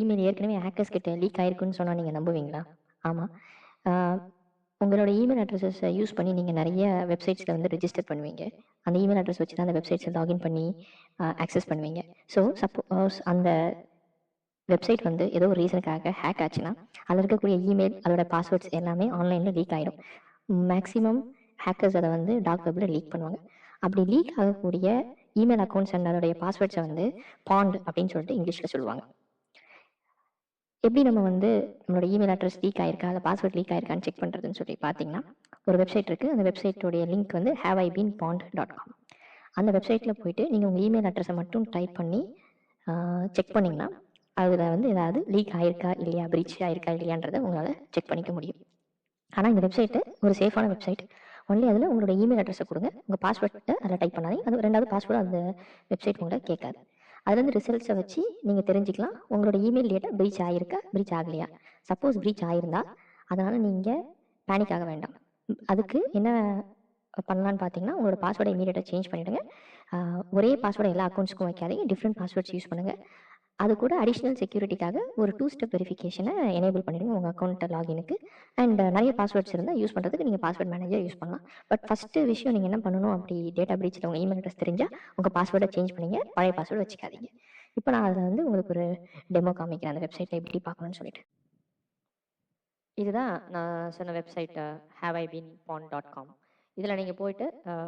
Email ஏற்கனவே hackers கிட்ட league ஆயிருக்குன்னு சொன்னால் நீங்கள் நம்புவீங்களா? ஆமாம் உங்களோட இமெயில் அட்ரஸஸை யூஸ் பண்ணி நீங்கள் நிறைய வெப்சைட்ஸில் வந்து ரிஜிஸ்டர் பண்ணுவீங்க. அந்த இமெயில் அட்ரஸ் வச்சு தான் அந்த வெப்சைட்ஸை லாகின் பண்ணி ஆக்சஸ் பண்ணுவீங்க. ஸோ சப்போஸ் அந்த வெப்சைட் வந்து ஏதோ ஒரு ரீசனுக்காக ஹேக் ஆச்சுன்னா அதில் இருக்கக்கூடிய இமெயில் அதோட பாஸ்வேர்ட்ஸ் எல்லாமே ஆன்லைனில் லீக் ஆகிடும் மேக்ஸிமம் ஹேக்கர்ஸ் அதை வந்து டாக் வெப்பில் லீக் பண்ணுவாங்க. அப்படி லீக் ஆகக்கூடிய இமெயில் அக்கௌண்ட்ஸ் அண்ட் அதோடைய பாஸ்வேர்ட்ஸை வந்து பாண்ட் அப்படின்னு சொல்லிட்டு இங்கிலீஷில் சொல்லுவாங்க. எப்படி நம்ம வந்து நம்மளோட இமெயில் அட்ரஸ் லீக் ஆயிருக்கா? அந்த பாஸ்வேர்ட் லீக் ஆயிருக்கான்னு செக் பண்ணுறதுன்னு சொல்லி பார்த்தீங்கன்னா ஒரு வெப்சைட் இருக்குது அந்த வெப்சைட்டோடைய லிங்க் வந்து have I been pwned dot com அந்த வெப்சைட்டில் போயிட்டு நீங்கள் உங்கள் இமெயில் அட்ரஸை மட்டும் டைப் பண்ணி செக் பண்ணிங்கன்னா அதில் வந்து ஏதாவது லீக் ஆயிருக்கா? இல்லையா? பிரீச் ஆயிருக்கா? இல்லையான்றதை உங்களால் செக் பண்ணிக்க முடியும். ஆனால் இந்த வெப்சைட்டு ஒரு சேஃபான வெப்சைட் ஒன்லி அதில் உங்களோட இமெயில் அட்ரஸை கொடுங்க. உங்கள் பாஸ்வேர்ட்டை அதில் டைப் பண்ணாதீங்க. அது ரெண்டாவது பாஸ்வேர்டு அந்த வெப்சைட் உங்களை கேட்காது. அதுலேருந்து ரிசல்ட்ஸை வச்சு நீங்கள் தெரிஞ்சுக்கலாம். உங்களோட இமெயில் டேட்டா ப்ரீச் ஆகிருக்கா ப்ரீச் ஆகலையா? சப்போஸ் ப்ரீச் ஆகிருந்தா அதனால் நீங்கள் பேனிக் ஆக வேண்டாம். அதுக்கு என்ன பண்ணலான்னு பார்த்தீங்கன்னா உங்களோட பாஸ்வேர்டை இமீடியட்டாக சேஞ்ச் பண்ணிவிடுங்க ஒரே பாஸ்வேர்டை எல்லா அக்கௌண்ட்ஸ்க்கும் வைக்காதீங்க. டிஃப்ரெண்ட் பாஸ்வேர்ட்ஸ் யூஸ் பண்ணுங்கள் அது கூட அடிஷ்னல் செக்யூரிட்டிக்காக ஒரு டூ ஸ்டெப் வெரிஃபிகேஷனை எனேபிள் பண்ணிடுங்க உங்கள் அக்கௌண்ட் லாகினுக்கு அண்ட் நிறைய பாஸ்வேர்ட்ஸ் இருந்தால் யூஸ் பண்ணுறதுக்கு நீங்கள் பாஸ்வேர்ட் மேனேஜர் யூஸ் பண்ணலாம். பட் ஃபஸ்ட்டு விஷயம் நீங்கள் என்ன பண்ணணும் அப்படி டேட்டா பிரீச்சில் உங்கள் இமெயில் அட்ரஸ் தெரிஞ்சால் உங்கள் பாஸ்வேர்டை சேஞ்ச் பண்ணிங்க. பழைய பாஸ்வேர்டு வச்சுக்காதீங்க. இப்போ நான் அதில் வந்து உங்களுக்கு ஒரு டெமோ காமிக்கிறேன். அந்த வெப்சைட்டை எப்படி பார்க்கணும்னு சொல்லிட்டு. இதுதான் நான் சொன்ன website have I been pwned dot com இதில் நீங்கள் போயிட்டு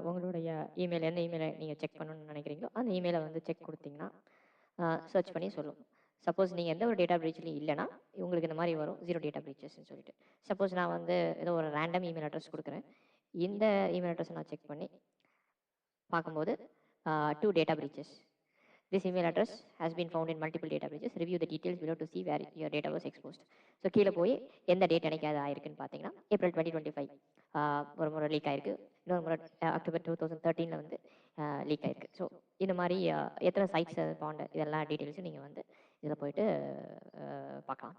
உங்களுடைய இமெயில் எந்த இமெயிலை நீங்கள் செக் பண்ணணும்னு நினைக்கிறீங்களோ அந்த இமெயிலை வந்து செக் கொடுத்தீங்கன்னா சர்ச் பண்ணி சொல்லும். சப்போஸ் நீங்கள் எந்த ஒரு டேட்டா பிரீச்லையும் இல்லைன்னா உங்களுக்கு இந்த மாதிரி வரும். ஜீரோ டேட்டா பிரீச்சஸ்ன்னு சொல்லிட்டு. சப்போஸ் நான் வந்து ஏதோ ஒரு ரேண்டம் இமெயில் அட்ரஸ் கொடுக்குறேன். இந்த இமெயில் அட்ரஸை நான் செக் பண்ணி பார்க்கும்போது two data breaches. This email address has been found in multiple data breaches. Review the details below to see where your data was exposed. So கீழே போய் எந்த டேட் எனக்கு அது ஆயிருக்குன்னு பார்த்தீங்கன்னா ஏப்ரல் டுவெண்ட்டி டுவெண்ட்டி ஃபைவ் ஒரு முறை லீக் ஆயிருக்கு. இன்னொரு முறை அக்டோபர் டூ தௌசண்ட் தேர்ட்டீனில் வந்து லீக் ஆயிருக்கு. ஸோ இந்த மாதிரி எத்தனை சைட்ஸ் பாண்ட் இதெல்லாம் டீட்டெயில்ஸும் நீங்கள் வந்து இதில் போயிட்டு பார்க்கலாம்.